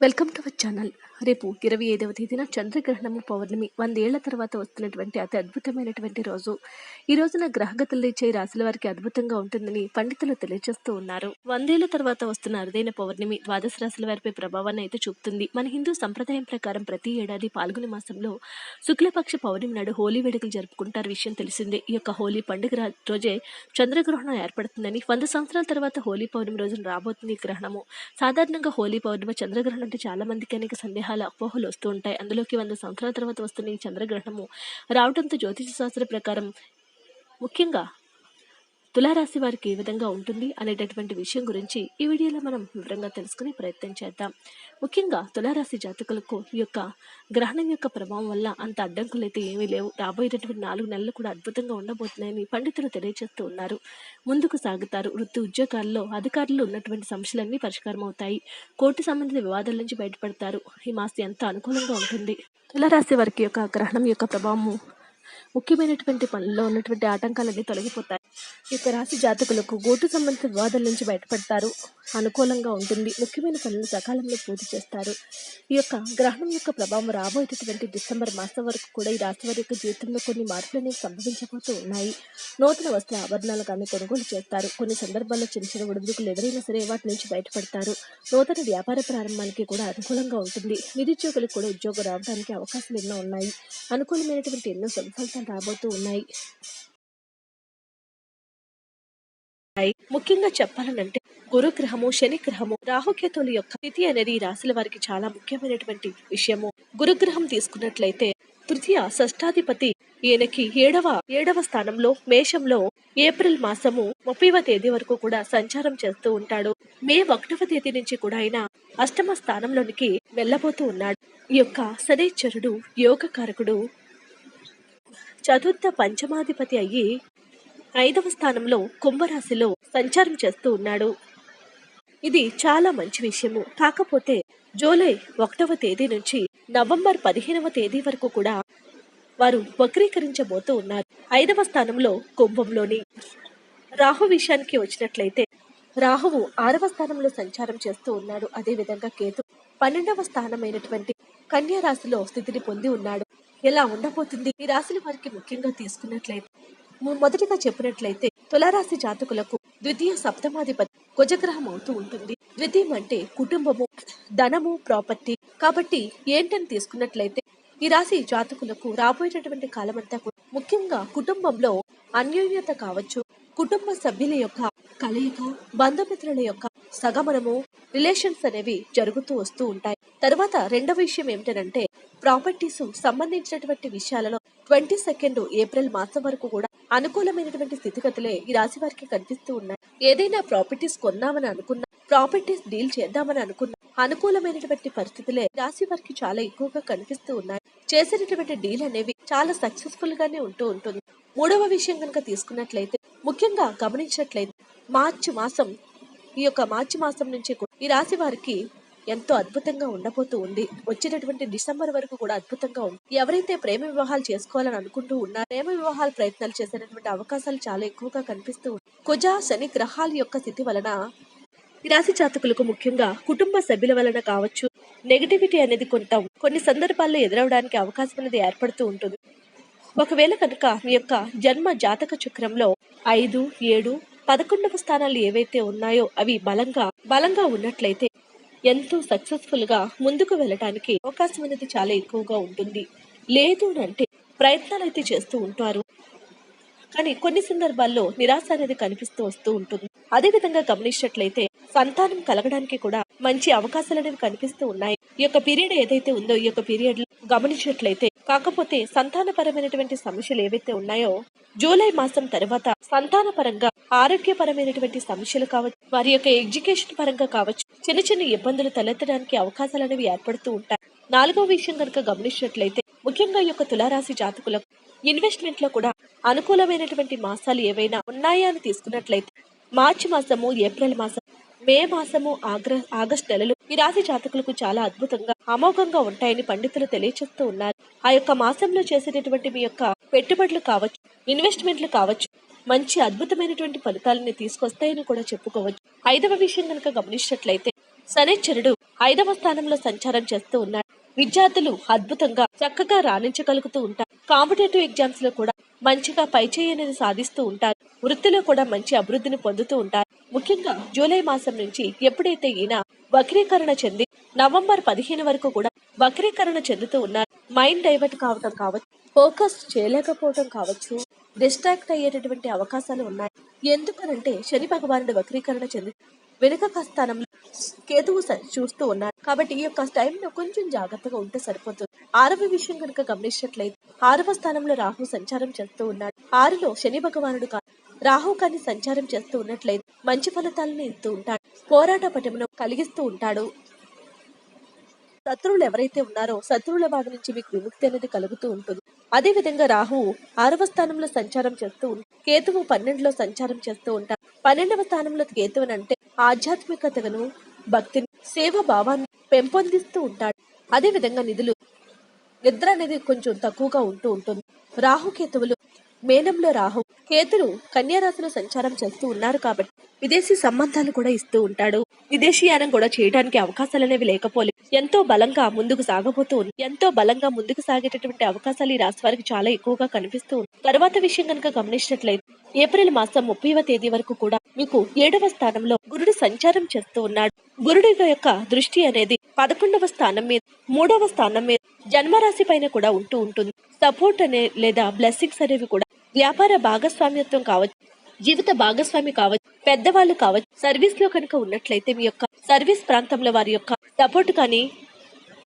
Welcome to our channel. రేపు ఇరవై ఐదవ తేదీన చంద్రగ్రహణము పౌర్ణమి వందేళ్ళ తర్వాత వస్తున్నటువంటి అతి అద్భుతమైనటువంటి రోజు. ఈ రోజున గ్రహగతులు ఇచ్చే రాశుల వారికి అద్భుతంగా ఉంటుందని పండితులు తెలియజేస్తూ ఉన్నారు. వందేళ్ళ తర్వాత వస్తున్న అరుదైన పౌర్ణమి ద్వాదశ రాశుల వారిపై ప్రభావాన్ని అయితే చూపుతుంది. మన హిందూ సంప్రదాయం ప్రకారం ప్రతి ఏడాది పాల్గొని మాసంలో శుక్లపక్ష పౌర్ణమి నాడు హోలీ వేడుకలు జరుపుకుంటారు విషయం తెలిసిందే. ఈ యొక్క హోలీ పండుగ రోజే చంద్రగ్రహణం ఏర్పడుతుందని వంద సంవత్సరాల తర్వాత హోలీ పౌర్ణమి రోజున రాబోతుంది ఈ గ్రహణము. సాధారణంగా హోలీ పౌర్ణమి చంద్రగ్రహణం అంటే చాలా మందికి అనేక సందేహాలు అపోహలు వస్తూ ఉంటాయి. అందులోకి వంద సంవత్సరాల తర్వాత వస్తున్న ఈ చంద్రగ్రహణము రావడంతో జ్యోతిష శాస్త్ర ప్రకారం ముఖ్యంగా తులారాశి వారికి ఏ విధంగా ఉంటుంది అనేటటువంటి విషయం గురించి ఈ వీడియోలో మనం వివరంగా తెలుసుకునే ప్రయత్నం చేద్దాం. ముఖ్యంగా తులారాశి జాతకులకు ఈ యొక్క గ్రహణం యొక్క ప్రభావం వల్ల అంత అడ్డంకులు అయితే ఏమీ లేవు. రాబోయేటటువంటి నాలుగు నెలలు కూడా అద్భుతంగా ఉండబోతున్నాయని పండితులు తెలియజేస్తూ ఉన్నారు. ముందుకు సాగుతారు. వృత్తి ఉద్యోగాల్లో అధికారులు ఉన్నటువంటి సమస్యలన్నీ పరిష్కారం అవుతాయి. కోర్టు సంబంధిత వివాదాల నుంచి బయటపడతారు. ఈ మాసం ఎంత అనుకూలంగా ఉంటుంది? తులారాశి వారికి యొక్క గ్రహణం యొక్క ప్రభావము ముఖ్యమైనటువంటి పనుల్లో ఉన్నటువంటి ఆటంకాలన్నీ తొలగిపోతాయి. ఈ యొక్క రాశి జాతకులకు గోటు సంబంధిత వివాదాల నుంచి బయటపడతారు. అనుకూలంగా ఉంటుంది. ముఖ్యమైన పనులు సకాలంలో పూర్తి చేస్తారు. ఈ యొక్క గ్రహణం యొక్క ప్రభావం రాబోయేటటువంటి డిసెంబర్ మాసం వరకు కూడా ఈ రాశి వారి యొక్క జీవితంలో కొన్ని మార్పులు అనేవి సంభవించబోతూ ఉన్నాయి. నూతన వస్త్ర ఆభరణాలు కానీ కొనుగోలు చేస్తారు. కొన్ని సందర్భాల్లో చిన్న చిన్న ఉడుదుకులు ఎవరైనా సరే వాటి నుంచి బయటపడతారు. నూతన వ్యాపార ప్రారంభానికి కూడా అనుకూలంగా ఉంటుంది. నిరుద్యోగులకు కూడా ఉద్యోగం రావడానికి అవకాశాలు ఎన్నో ఉన్నాయి. అనుకూలమైనటువంటి ఎన్నో ఫలితం రాబోతూ ఉన్నాయి. ముఖ్యంగా చెప్పాలనంటే గురుగ్రహము శని గ్రహము రాహుకేతువుల యొక్క స్థితి అనేది ఈ రాశుల వారికి చాలా ముఖ్యమైనటువంటి విషయము. గురుగ్రహం తీసుకున్నట్లయితే తృతీయ షష్టాధిపతి ఈయనకి ఏడవ ఏడవ స్థానంలో మేషంలో ఏప్రిల్ మాసము ముప్పైవ తేదీ వరకు కూడా సంచారం చేస్తూ ఉంటాడు. మే ఒకటవ తేదీ నుంచి కూడా ఆయన అష్టమ స్థానంలోనికి వెళ్ళబోతూ ఉన్నాడు. ఈ యొక్క శనేశ్వరుడు యోగకారకుడు చతుర్థ పంచమాధిపతి అయ్యి ఐదవ స్థానంలో కుంభరాశిలో సంచారం చేస్తూ ఉన్నాడు. ఇది చాలా మంచి విషయము. కాకపోతే జూలై ఒకటవ తేదీ నుంచి నవంబర్ పదిహేనవ తేదీ వరకు కూడా వారు వక్రీకరించబోతూ ఉన్నారు. ఐదవ స్థానంలో కుంభంలోని రాహు విషయానికి వచ్చినట్లయితే రాహువు ఆరవ స్థానంలో సంచారం చేస్తూ ఉన్నాడు. అదే విధంగా కేతు పన్నెండవ స్థానమైనటువంటి కన్యా రాశిలో స్థితిని పొంది ఉన్నాడు. ఎలా ఉండబోతుంది? ఈ రాశుల వారికి ముఖ్యంగా తీసుకున్నట్లయితే మొదటిగా చెప్పినట్లయితే తులారాశి జాతకులకు ద్వితీయ సప్తమాధిపతి కుజగ్రహం అవుతూ ఉంటుంది. ద్వితీయం అంటే కుటుంబము ధనము ప్రాపర్టీ. కాబట్టి ఏంటని తీసుకున్నట్లయితే ఈ రాశి జాతకులకు రాబోయేటటువంటి కాలమంతా ముఖ్యంగా కుటుంబంలో అన్యోన్యత కావచ్చు. కుటుంబ సభ్యుల యొక్క కలయిక బంధుమిత్రుల యొక్క సగమనము రిలేషన్స్ అనేవి జరుగుతూ వస్తూ ఉంటాయి. తర్వాత రెండవ విషయం ఏమిటంటే ప్రాపర్టీస్ సంబంధించినటువంటి విషయాలలో ట్వంటీ సెకండ్ ఏప్రిల్ మాసం వరకు కూడా అనుకూలమైనటువంటి స్థితిగతులే ఈ రాశి వారికి కనిపిస్తూ ఉన్నాయి. ఏదైనా ప్రాపర్టీస్ కొందామని అనుకున్నా ప్రాపర్టీస్ డీల్ చేద్దామని అనుకున్నా అనుకూలమైనటువంటి పరిస్థితులే రాశి వారికి చాలా ఎక్కువగా కనిపిస్తూ ఉన్నాయి. చేసినటువంటి డీల్ అనేవి చాలా సక్సెస్ఫుల్ గానే ఉంటూ ఉంటుంది. మూడవ విషయం కనుక తీసుకున్నట్లయితే ముఖ్యంగా గమనించినట్లయితే మార్చి మాసం ఈ యొక్క మార్చి మాసం నుంచి కూడా ఈ రాశి వారికి ఎంతో అద్భుతంగా ఉండబోతూ ఉంది. వచ్చేటటువంటి డిసెంబర్ వరకు కూడా అద్భుతంగా ఉంది. ఎవరైతే ప్రేమ వివాహాలు చేసుకోవాలని అనుకుంటూ ఉన్నారో ప్రేమ వివాహాలు ప్రయత్నాలు చేసేటటువంటి అవకాశాలు చాలా ఎక్కువగా కనిపిస్తూ ఉంది కుజ శని గ్రహాల యొక్క స్థితి వలన రాశి జాతకులకు ముఖ్యంగా కుటుంబ సభ్యుల వలన కావచ్చు నెగటివిటీ అనేది కొంత కొన్ని సందర్భాల్లో ఎదురవడానికి అవకాశం అనేది ఏర్పడుతూ ఉంటుంది. ఒకవేళ కనుక మీ యొక్క జన్మ జాతక చక్రంలో ఐదు ఏడు పదకొండవ స్థానాలు ఏవైతే ఉన్నాయో అవి బలంగా బలంగా ఉన్నట్లయితే ఎంతో సక్సెస్ఫుల్గా ముందుకు వెళ్ళటానికి అవకాశం అనేది చాలా ఎక్కువగా ఉంటుంది. లేదు అంటే ప్రయత్నాలు అయితే చేస్తూ ఉంటారు. కానీ కొన్ని సందర్భాల్లో నిరాశ అనేది కనిపిస్తూ వస్తూ ఉంటుంది. అదే విధంగా గమనించినట్లయితే సంతానం కలగడానికి కూడా మంచి అవకాశాలు అనేవి కనిపిస్తూ ఉన్నాయి. ఈ యొక్క పీరియడ్ ఏదైతే ఉందో ఈ యొక్క పీరియడ్ గమనించినట్లయితే కాకపోతే సంతానపరమైనటువంటి సమస్యలు ఏవైతే ఉన్నాయో జూలై మాసం తర్వాత సంతాన పరంగా ఆరోగ్యపరమైనటువంటి సమస్యలు కావచ్చు వారి యొక్క ఎడ్యుకేషన్ పరంగా కావచ్చు చిన్న చిన్న ఇబ్బందులు తలెత్తడానికి అవకాశాలు అనేవి ఏర్పడుతూ ఉంటాయి. నాలుగో విషయం కనుక గమనించినట్లయితే ముఖ్యంగా ఈ యొక్క తులారాశి జాతకులకు ఇన్వెస్ట్మెంట్లో కూడా అనుకూలమైనటువంటి మాసాలు ఏవైనా ఉన్నాయా అని తీసుకున్నట్లయితే మార్చి మాసము ఏప్రిల్ మాసం మే మాసము ఆగ్ర ఆగస్టు నెలలు ఈ రాశి జాతకులకు చాలా అద్భుతంగా అమోఘంగా ఉంటాయని పండితులు తెలియచేస్తూ ఉన్నారు. ఆ యొక్క మాసంలో చేసేటటువంటి మీ యొక్క పెట్టుబడులు కావచ్చు ఇన్వెస్ట్మెంట్లు కావచ్చు మంచి అద్భుతమైనటువంటి ఫలితాలని తీసుకొస్తాయని కూడా చెప్పుకోవచ్చు. ఐదవ విషయం కనుక గమనించినట్లయితే శనిశ్చరుడు ఐదవ స్థానంలో సంచారం చేస్తూ ఉన్నాడు. విద్యార్థులు అద్భుతంగా చక్కగా రాణించగలుగుతూ ఉంటారు. కాంపిటేటివ్ ఎగ్జామ్స్లో కూడా మంచిగా పైచేయి అనేది సాధిస్తూ ఉంటారు. వృత్తిలో కూడా మంచి అభివృద్ధిని పొందుతూ ఉంటారు. ముఖ్యంగా జూలై మాసం నుంచి ఎప్పుడైతే ఈయన వక్రీకరణ చెంది నవంబర్ పదిహేను వరకు కూడా వక్రీకరణ చెందుతూ ఉన్నారు మైండ్ డైవర్ట్ కావటం కావచ్చు ఫోకస్ చేయలేకపోవటం కావచ్చు డిస్ట్రాక్ట్ అయ్యేటటువంటి అవకాశాలు ఉన్నాయి. ఎందుకనంటే శని భగవానుడు వక్రీకరణ చెంది వెనుక స్థానంలో కేతువు చూస్తూ ఉన్నారు. కాబట్టి ఈ యొక్క టైంలో కొంచెం జాగ్రత్తగా ఉంటే సరిపోతుంది. ఆరవ విషయం కనుక గమనించినట్లయితే ఆరవ స్థానంలో రాహు సంచారం చేస్తూ ఉన్నాడు ఆరులో శని భగవానుడు రాహు కానీ సంచారం చేస్తూ ఉన్నట్లయితే మంచి ఫలితాలను ఇస్తూ ఉంటాడు. పోరాట పటమును కలిగిస్తూ ఉంటాడు. శత్రువులు ఎవరైతే ఉన్నారో శత్రువుల బాధ నుంచి మీకు విముక్తి అనేది కలుగుతూ ఉంటుంది. అదే విధంగా రాహువు ఆరవ స్థానంలో సంచారం చేస్తూ ఉంటాడు కేతువు పన్నెండులో సంచారం చేస్తూ ఉంటాడు. పన్నెండవ స్థానంలో కేతువుని అంటే ఆధ్యాత్మికతను భక్తిని సేవ భావాన్ని పెంపొందిస్తూ ఉంటాడు. అదే విధంగా నిధులు నిద్ర అనేది కొంచెం తక్కువగా ఉంటూ ఉంటుంది. రాహు కేతువులు మేనంలో రాహు కేతులు కన్యారాశిలో సంచారం చేస్తూ ఉన్నారు కాబట్టి విదేశీ సంబంధాలు కూడా ఇస్తూ ఉంటాడు. విదేశీయానం కూడా చేయడానికి అవకాశాలు అనేవి లేకపోలేదు ఎంతో బలంగా ముందుకు సాగబోతూ ఉంది ఎంతో బలంగా ముందుకు సాగేటటువంటి అవకాశాలు ఈ రాశి వారికి చాలా ఎక్కువగా కనిపిస్తూ ఉంది తర్వాత విషయం కనుక గమనించినట్లయితే ఏప్రిల్ మాసం ముప్పైవ తేదీ వరకు కూడా మీకు ఏడవ స్థానంలో గురుడు సంచారం చేస్తూ ఉన్నాడు. గురుడి యొక్క దృష్టి అనేది పదకొండవ స్థానం మీద మూడవ స్థానం మీద జన్మరాశి పైన కూడా ఉంటూ ఉంటుంది. సపోర్ట్ అనే లేదా బ్లెస్సింగ్స్ అనేవి కూడా వ్యాపార భాగస్వామ్యత్వం కావచ్చు జీవిత భాగస్వామి కావచ్చు పెద్దవాళ్ళు కావచ్చు సర్వీస్లో కనుక ఉన్నట్లయితే మీ యొక్క సర్వీస్ ప్రాంతంలో వారి యొక్క సపోర్ట్ కానీ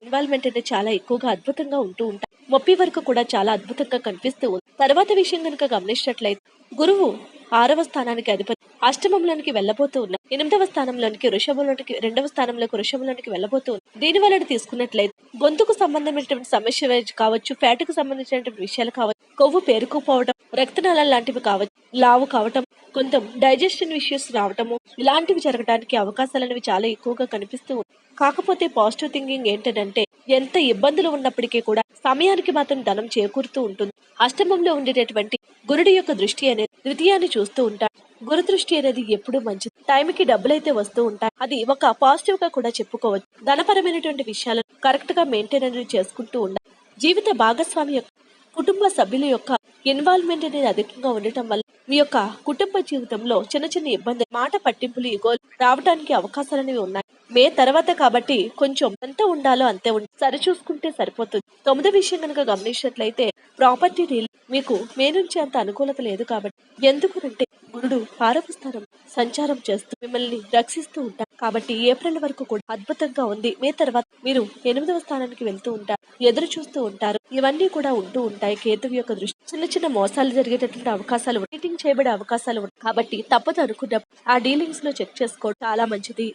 ఇన్వాల్వ్మెంట్ అనేది చాలా ఎక్కువగా అద్భుతంగా ఉంటూ ఉంటాయి మొప్పి వరకు కూడా చాలా అద్భుతంగా కనిపిస్తూ ఉంది. తర్వాత విషయం కనుక గమనించినట్లయితే గురువు ఆరవ స్థానానికి అధిపతి అష్టమంలోనికి వెళ్ళబోతూ ఉన్నారు ఎనిమిదవ స్థానంలోనికి వృషభంలోనికి రెండవ స్థానంలోకి వృషభంలోనికి వెళ్ళబోతూ ఉంది దీని వలన తీసుకున్నట్లయితే గొంతుకు సంబంధమైనటువంటి సమస్య కావచ్చు ఫ్యాట్కు సంబంధించినటువంటి విషయాలు కావచ్చు కొవ్వు పేరుకుపోవడం రక్తనాళాలు లాంటివి కావచ్చు లావు కావటం కొంచెం డైజెషన్ ఇష్యూస్ రావటము ఇలాంటివి జరగడానికి అవకాశాలు అనేవి చాలా ఎక్కువగా కనిపిస్తూ కాకపోతే పాజిటివ్ థింకింగ్ ఏంటంటే ఎంత ఇబ్బందులు ఉన్నప్పటికీ కూడా సమయానికి మాత్రం ధనం చేకూరుతూ ఉంటుంది. అష్టమంలో ఉండేటటువంటి గురుడి యొక్క దృష్టి అనేది ద్వితీయాన్ని చూస్తూ ఉంటాడు. గురదృష్టి అనేది ఎప్పుడూ మంచిది. టైంకి డబ్బులైతే వస్తూ ఉంటాయి. అది ఒక పాజిటివ్గా కూడా చెప్పుకోవచ్చు. ధనపరమైనటువంటి విషయాలను కరెక్ట్గా మెయింటైన్ అనేది చేసుకుంటూ ఉండాలి. జీవిత భాగస్వామి యొక్క కుటుంబ సభ్యుల యొక్క ఇన్వాల్వ్మెంట్ అనేది అధికంగా ఉండటం వల్ల మీ యొక్క కుటుంబ జీవితంలో చిన్న చిన్న ఇబ్బందులు మాట పట్టింపులు ఇగోలు రావడానికి అవకాశాలు అనేవి ఉన్నాయి. మే తర్వాత కాబట్టి కొంచెం ఎంత ఉండాలో అంతే ఉండి సరి చూసుకుంటే సరిపోతుంది. తొమ్మిదో విషయం కనుక గమనించినట్లయితే ప్రాపర్టీ డీల్ మీకు మే నుంచి అంత అనుకూలత లేదు కాబట్టి ఎందుకంటే గురుడు ఆరవ స్థానం సంచారం చేస్తూ మిమ్మల్ని రక్షిస్తూ ఉంటారు కాబట్టి ఏప్రిల్ వరకు కూడా అద్భుతంగా ఉంది. మే తర్వాత మీరు ఎనిమిదవ స్థానానికి వెళ్తూ ఉంటారు ఎదురు చూస్తూ ఉంటారు. ఇవన్నీ కూడా ఉంటూ ఉంటాయి కేతువు యొక్క దృష్టి చిన్న చిన్న మోసాలు జరిగేటటువంటి అవకాశాలు ఉన్నాయి. చేయబడే అవకాశాలు ఉన్నాయి కాబట్టి తప్పదు అనుకున్నప్పుడు ఆ డీలింగ్స్లో చెక్ చేసుకోవడం చాలా మంచిది.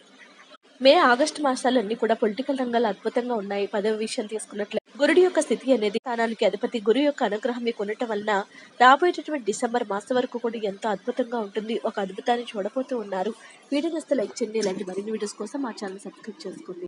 మే ఆగస్టు మాసాలన్నీ కూడా పొలిటికల్ రంగాలు అద్భుతంగా ఉన్నాయి. పదవి విషయం తీసుకున్నట్లే గురుడి యొక్క స్థితి అనేది స్థానానికి అధిపతి గురు యొక్క అనుగ్రహం మీకు ఉండటం వలన రాబోయేటటువంటి డిసెంబర్ మాసం వరకు కూడా ఎంతో అద్భుతంగా ఉంటుంది. ఒక అద్భుతాన్ని చూడబోతూ ఉన్నారు. వీడియో నస్తే లైక్ చేయండి ఇలాంటి మరిన్ని వీడియోస్ కోసం మా ఛానల్ సబ్స్క్రైబ్ చేసుకోండి.